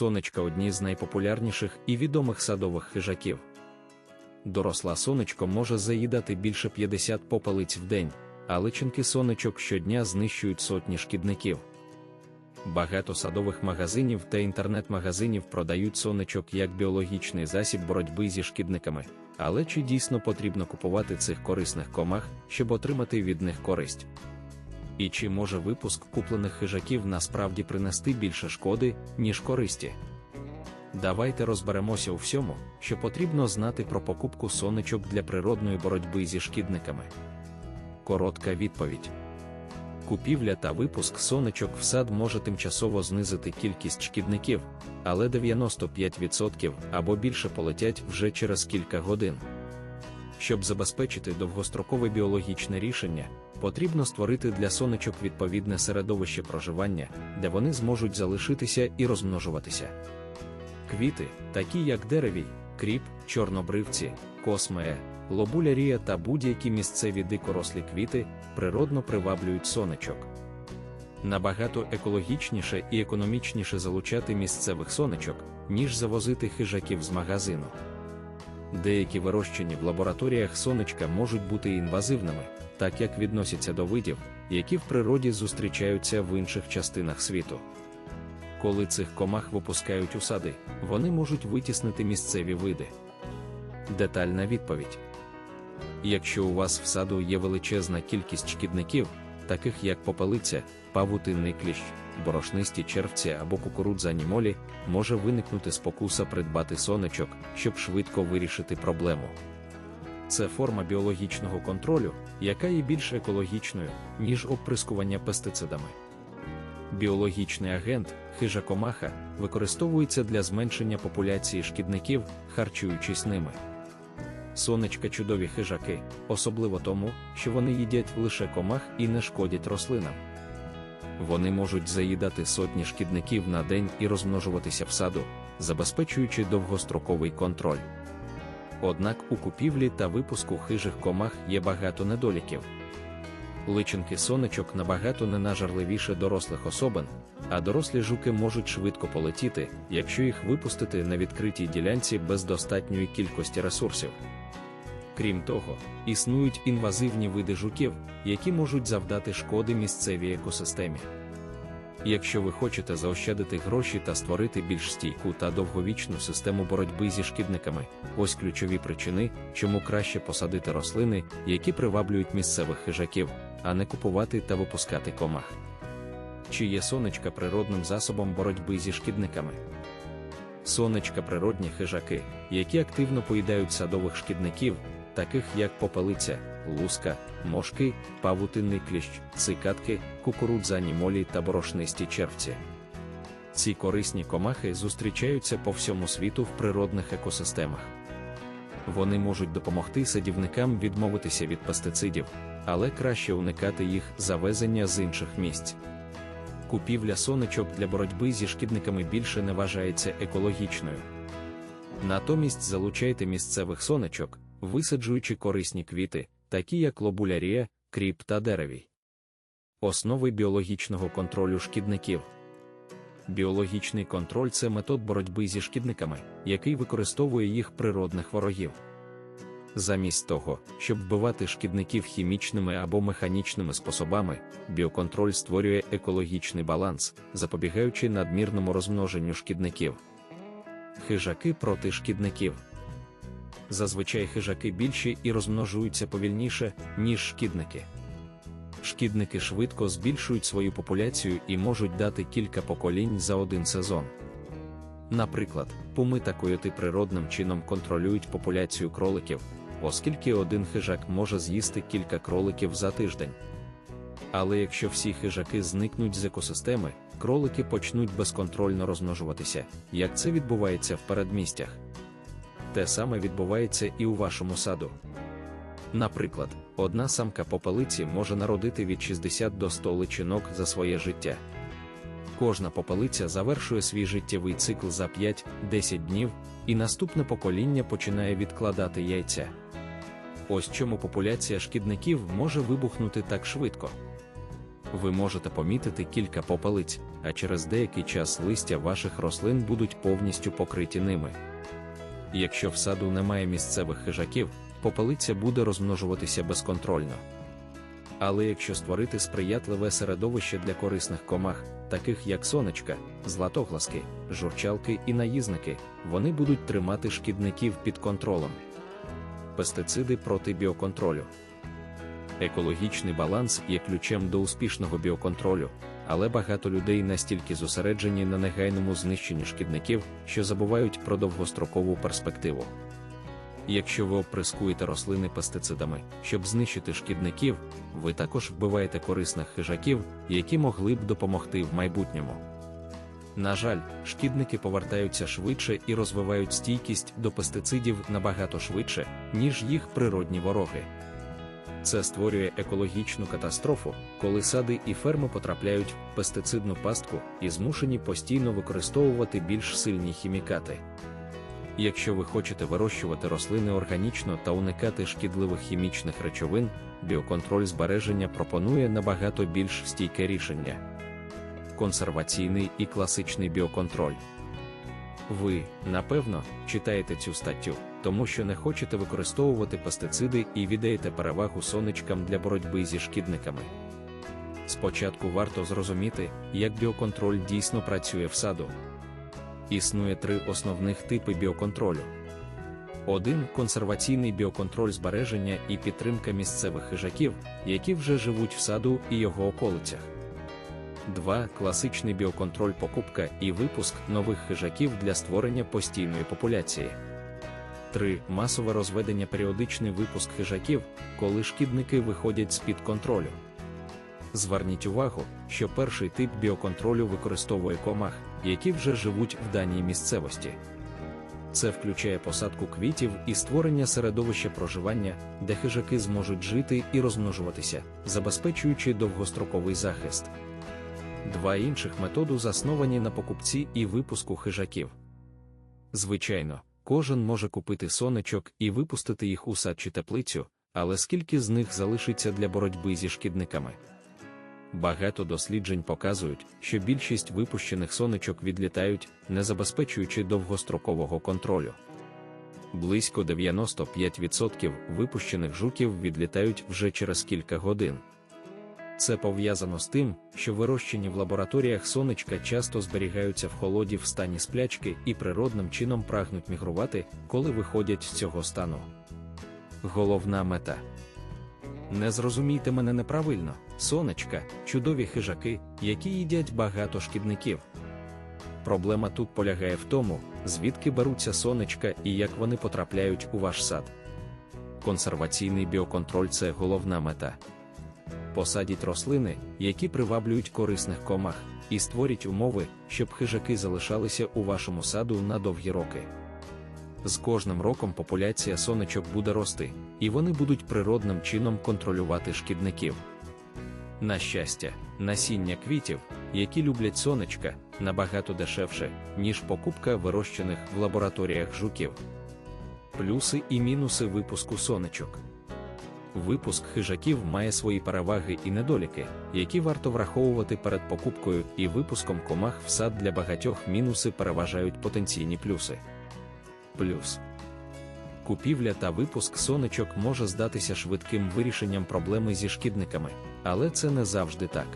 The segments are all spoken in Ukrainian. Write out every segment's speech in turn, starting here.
Сонечка одні з найпопулярніших і відомих садових хижаків. Доросла сонечко може заїдати більше 50 попелиць в день, а личинки сонечок щодня знищують сотні шкідників. Багато садових магазинів та інтернет-магазинів продають сонечок як біологічний засіб боротьби зі шкідниками, але чи дійсно потрібно купувати цих корисних комах, щоб отримати від них користь? І чи може випуск куплених хижаків насправді принести більше шкоди, ніж користі? Давайте розберемося у всьому, що потрібно знати про покупку сонечок для природної боротьби зі шкідниками. Коротка відповідь. Купівля та випуск сонечок в сад може тимчасово знизити кількість шкідників, але 95% або більше полетять вже через кілька годин. Щоб забезпечити довгострокове біологічне рішення, потрібно створити для сонечок відповідне середовище проживання, де вони зможуть залишитися і розмножуватися. Квіти, такі як деревій, кріп, чорнобривці, космея, лобулярія та будь-які місцеві дикорослі квіти природно приваблюють сонечок. Набагато екологічніше і економічніше залучати місцевих сонечок, ніж завозити хижаків з магазину. Деякі вирощені в лабораторіях сонечка можуть бути інвазивними, так як відносяться до видів, які в природі зустрічаються в інших частинах світу. Коли цих комах випускають у сади, вони можуть витіснити місцеві види. Детальна відповідь. Якщо у вас в саду є величезна кількість шкідників, таких як попелиця, павутинний кліщ, борошнисті червці або кукурудзані молі, може виникнути спокуса придбати сонечок, щоб швидко вирішити проблему. Це форма біологічного контролю, яка є більш екологічною, ніж оприскування пестицидами. Біологічний агент, хижа комаха, використовується для зменшення популяції шкідників, харчуючись ними. Сонечка чудові хижаки, особливо тому, що вони їдять лише комах і не шкодять рослинам. Вони можуть заїдати сотні шкідників на день і розмножуватися в саду, забезпечуючи довгостроковий контроль. Однак у купівлі та випуску хижих комах є багато недоліків. Личинки сонечок набагато ненажарливіше дорослих особин, а дорослі жуки можуть швидко полетіти, якщо їх випустити на відкритій ділянці без достатньої кількості ресурсів. Крім того, існують інвазивні види жуків, які можуть завдати шкоди місцевій екосистемі. Якщо ви хочете заощадити гроші та створити більш стійку та довговічну систему боротьби зі шкідниками, ось ключові причини, чому краще посадити рослини, які приваблюють місцевих хижаків, а не купувати та випускати комах. Чи є сонечка природним засобом боротьби зі шкідниками? Сонечка природні хижаки, які активно поїдають садових шкідників, таких як попелиця, луска, мошки, павутинний кліщ, цикатки, кукурудзані молі та борошнисті червці. Ці корисні комахи зустрічаються по всьому світу в природних екосистемах. Вони можуть допомогти садівникам відмовитися від пестицидів, але краще уникати їх завезення з інших місць. Купівля сонечок для боротьби зі шкідниками більше не вважається екологічною. Натомість залучайте місцевих сонечок, висаджуючи корисні квіти, такі як лобулярія, кріп та деревій. Основи біологічного контролю шкідників. Біологічний контроль це метод боротьби зі шкідниками, який використовує їх природних ворогів. Замість того, щоб вбивати шкідників хімічними або механічними способами, біоконтроль створює екологічний баланс, запобігаючи надмірному розмноженню шкідників. Хижаки проти шкідників. Зазвичай хижаки більші і розмножуються повільніше, ніж шкідники. Шкідники швидко збільшують свою популяцію і можуть дати кілька поколінь за один сезон. Наприклад, пуми та койоти природним чином контролюють популяцію кроликів, оскільки один хижак може з'їсти кілька кроликів за тиждень. Але якщо всі хижаки зникнуть з екосистеми, кролики почнуть безконтрольно розмножуватися, як це відбувається в передмістях. Те саме відбувається і у вашому саду. Наприклад, одна самка попелиці може народити від 60 до 100 личинок за своє життя. Кожна попелиця завершує свій життєвий цикл за 5-10 днів, і наступне покоління починає відкладати яйця. Ось чому популяція шкідників може вибухнути так швидко. Ви можете помітити кілька попелиць, а через деякий час листя ваших рослин будуть повністю покриті ними. Якщо в саду немає місцевих хижаків, попелиця буде розмножуватися безконтрольно. Але якщо створити сприятливе середовище для корисних комах, таких як сонечка, златогласки, журчалки і наїзники, вони будуть тримати шкідників під контролем. Пестициди проти біоконтролю. Екологічний баланс є ключем до успішного біоконтролю, але багато людей настільки зосереджені на негайному знищенні шкідників, що забувають про довгострокову перспективу. Якщо ви оприскуєте рослини пестицидами, щоб знищити шкідників, ви також вбиваєте корисних хижаків, які могли б допомогти в майбутньому. На жаль, шкідники повертаються швидше і розвивають стійкість до пестицидів набагато швидше, ніж їх природні вороги. Це створює екологічну катастрофу, коли сади і ферми потрапляють в пестицидну пастку і змушені постійно використовувати більш сильні хімікати. Якщо ви хочете вирощувати рослини органічно та уникати шкідливих хімічних речовин, біоконтроль збереження пропонує набагато більш стійке рішення. Консерваційний і класичний біоконтроль. Ви, напевно, читаєте цю статтю, тому що не хочете використовувати пестициди і віддаєте перевагу сонечкам для боротьби зі шкідниками. Спочатку варто зрозуміти, як біоконтроль дійсно працює в саду. Існує три основних типи біоконтролю. Один консерваційний біоконтроль збереження і підтримка місцевих хижаків, які вже живуть в саду і його околицях. 2. Класичний біоконтроль покупка і випуск нових хижаків для створення постійної популяції. 3. Масове розведення періодичний випуск хижаків, коли шкідники виходять з-під контролю. Зверніть увагу, що перший тип біоконтролю використовує комах, які вже живуть в даній місцевості. Це включає посадку квітів і створення середовища проживання, де хижаки зможуть жити і розмножуватися, забезпечуючи довгостроковий захист. Два інших методу засновані на покупці і випуску хижаків. Звичайно, кожен може купити сонечок і випустити їх у сад чи теплицю, але скільки з них залишиться для боротьби зі шкідниками? Багато досліджень показують, що більшість випущених сонечок відлітають, не забезпечуючи довгострокового контролю. Близько 95% випущених жуків відлітають вже через кілька годин. Це пов'язано з тим, що вирощені в лабораторіях сонечка часто зберігаються в холоді в стані сплячки і природним чином прагнуть мігрувати, коли виходять з цього стану. Головна мета. Не зрозумійте мене неправильно, сонечка, чудові хижаки, які їдять багато шкідників. Проблема тут полягає в тому, звідки беруться сонечка і як вони потрапляють у ваш сад. Консерваційний біоконтроль це головна мета. Посадіть рослини, які приваблюють корисних комах, і створіть умови, щоб хижаки залишалися у вашому саду на довгі роки. З кожним роком популяція сонечок буде рости, і вони будуть природним чином контролювати шкідників. На щастя, насіння квітів, які люблять сонечка, набагато дешевше, ніж покупка вирощених в лабораторіях жуків. Плюси і мінуси випуску сонечок. Випуск хижаків має свої переваги і недоліки, які варто враховувати перед покупкою і випуском комах в сад для багатьох мінуси переважають потенційні плюси. Плюс купівля та випуск сонечок може здатися швидким вирішенням проблеми зі шкідниками, але це не завжди так.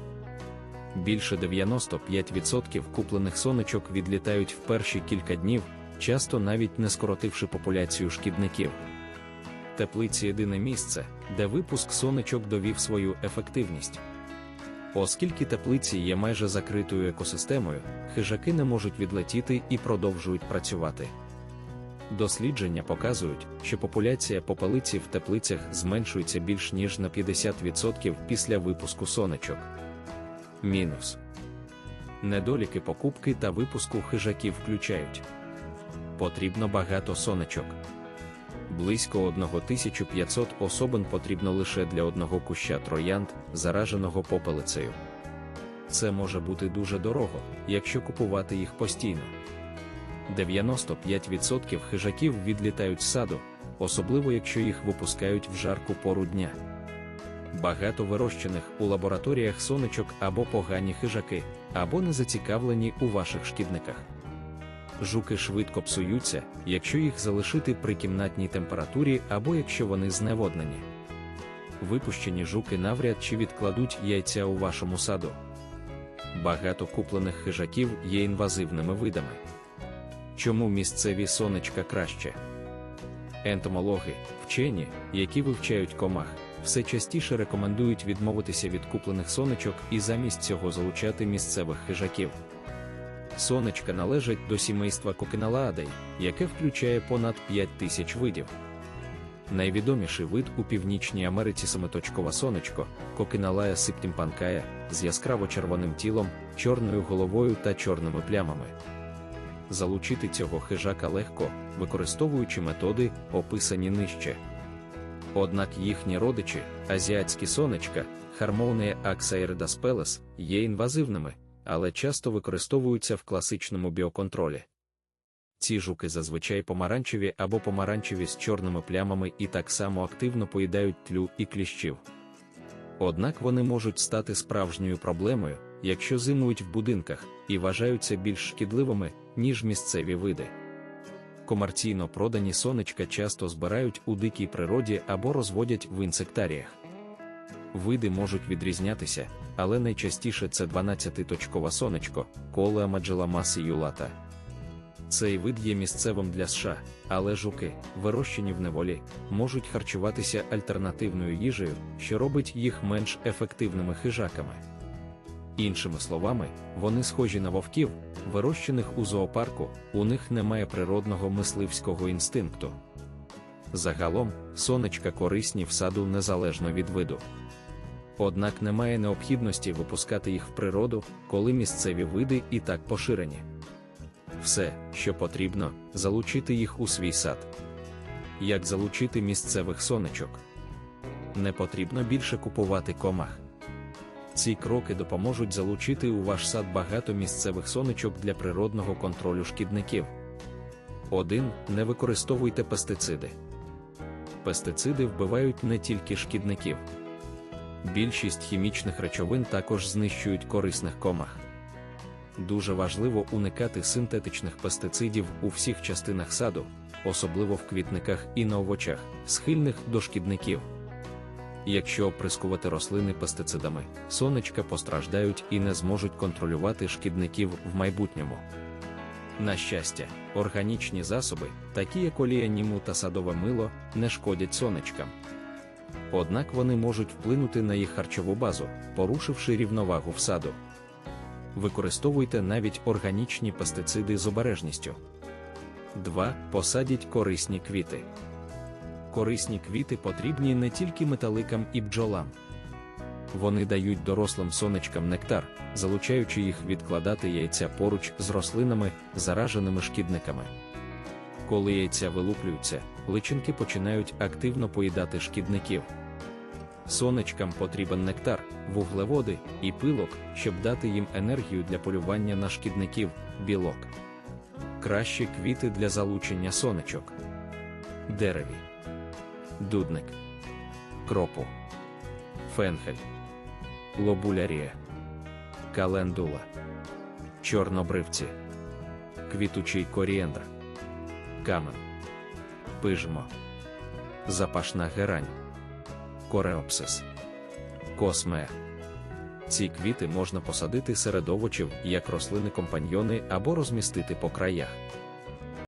Більше 95% куплених сонечок відлітають в перші кілька днів, часто навіть не скоротивши популяцію шкідників. Теплиці єдине місце, де випуск сонечок довів свою ефективність. Оскільки теплиці є майже закритою екосистемою, хижаки не можуть відлетіти і продовжують працювати. Дослідження показують, що популяція попелиці в теплицях зменшується більш ніж на 50% після випуску сонечок. Мінус недоліки покупки та випуску хижаків включають. Потрібно багато сонечок. Близько 1500 особин потрібно лише для одного куща троянд, зараженого попелицею. Це може бути дуже дорого, якщо купувати їх постійно. 95% хижаків відлітають з саду, особливо якщо їх випускають в жарку пору дня. Багато вирощених у лабораторіях сонечок або погані хижаки, або не зацікавлені у ваших шкідниках. Жуки швидко псуються, якщо їх залишити при кімнатній температурі або якщо вони зневоднені. Випущені жуки навряд чи відкладуть яйця у вашому саду. Багато куплених хижаків є інвазивними видами. Чому місцеві сонечка краще? Ентомологи, вчені, які вивчають комах, все частіше рекомендують відмовитися від куплених сонечок і замість цього залучати місцевих хижаків. Сонечка належать до сімейства Кокеналаадей, яке включає понад 5 тисяч видів. Найвідоміший вид у Північній Америці самоточкова сонечко, Кокеналая сиптімпанкая, з яскраво червоним тілом, чорною головою та чорними плямами. Залучити цього хижака легко, використовуючи методи, описані нижче. Однак їхні родичі, азіатські сонечка, axairidas peles, є інвазивними, але часто використовуються в класичному біоконтролі. Ці жуки зазвичай помаранчеві або помаранчеві з чорними плямами і так само активно поїдають тлю і кліщів. Однак вони можуть стати справжньою проблемою, якщо зимують в будинках і вважаються більш шкідливими, ніж місцеві види. Комерційно продані сонечка часто збирають у дикій природі або розводять в інсектаріях. Види можуть відрізнятися, але найчастіше це 12-точкове сонечко, колеа маджеламаси юлата. Цей вид є місцевим для США, але жуки, вирощені в неволі, можуть харчуватися альтернативною їжею, що робить їх менш ефективними хижаками. Іншими словами, вони схожі на вовків, вирощених у зоопарку, у них немає природного мисливського інстинкту. Загалом, сонечка корисні в саду незалежно від виду. Однак немає необхідності випускати їх в природу, коли місцеві види і так поширені. Все, що потрібно, залучити їх у свій сад. Як залучити місцевих сонечок? Не потрібно більше купувати комах. Ці кроки допоможуть залучити у ваш сад багато місцевих сонечок для природного контролю шкідників. 1. Не використовуйте пестициди. Пестициди вбивають не тільки шкідників. Більшість хімічних речовин також знищують корисних комах. Дуже важливо уникати синтетичних пестицидів у всіх частинах саду, особливо в квітниках і на овочах, схильних до шкідників. Якщо оприскувати рослини пестицидами, сонечка постраждають і не зможуть контролювати шкідників в майбутньому. На щастя, органічні засоби, такі як олія та садове мило, не шкодять сонечкам. Однак вони можуть вплинути на їх харчову базу, порушивши рівновагу в саду. Використовуйте навіть органічні пестициди з обережністю. 2. Посадіть корисні квіти. Корисні квіти потрібні не тільки металикам і бджолам. Вони дають дорослим сонечкам нектар, залучаючи їх відкладати яйця поруч з рослинами, зараженими шкідниками. Коли яйця вилуплюються, личинки починають активно поїдати шкідників. Сонечкам потрібен нектар, вуглеводи і пилок, щоб дати їм енергію для полювання на шкідників, білок. Кращі квіти для залучення сонечок. Дереві. Дудник. Кропу. Фенхель. Лобулярія. Календула. Чорнобривці. Квітучий корієндр. Камен. Пижмо. Запашна герань. Кореопсис. Косме. Ці квіти можна посадити серед овочів як рослини компаньйони або розмістити по краях.